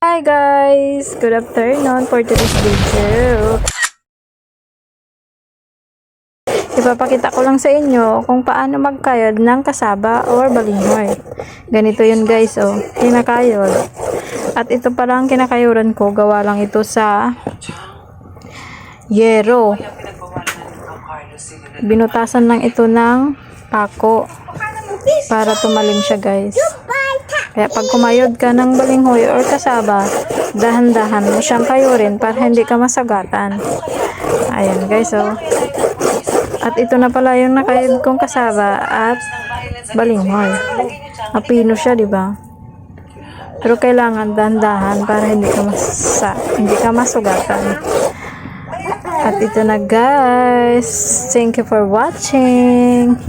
Hi guys! Good afternoon for today's video. Ipapakita ko lang sa inyo kung paano magkayod ng kasaba or balinghoy. Ganito yun guys, oh. Kinakayod. At ito pala ang kinakayuran ko. Gawa lang ito sa yero. Binutasan lang ito ng pako para tumalim siya guys. Kaya pag kumayod ka ng balinghoy or kasaba, dahan-dahan mo siyang kayurin para hindi ka masagatan. Ayan guys, oh. At ito na pala yung nakayod kong kasaba at balinghoy. Apino siya, di ba? Pero kailangan dahan-dahan para hindi ka masa, hindi ka masugatan. At ito na guys. Thank you for watching.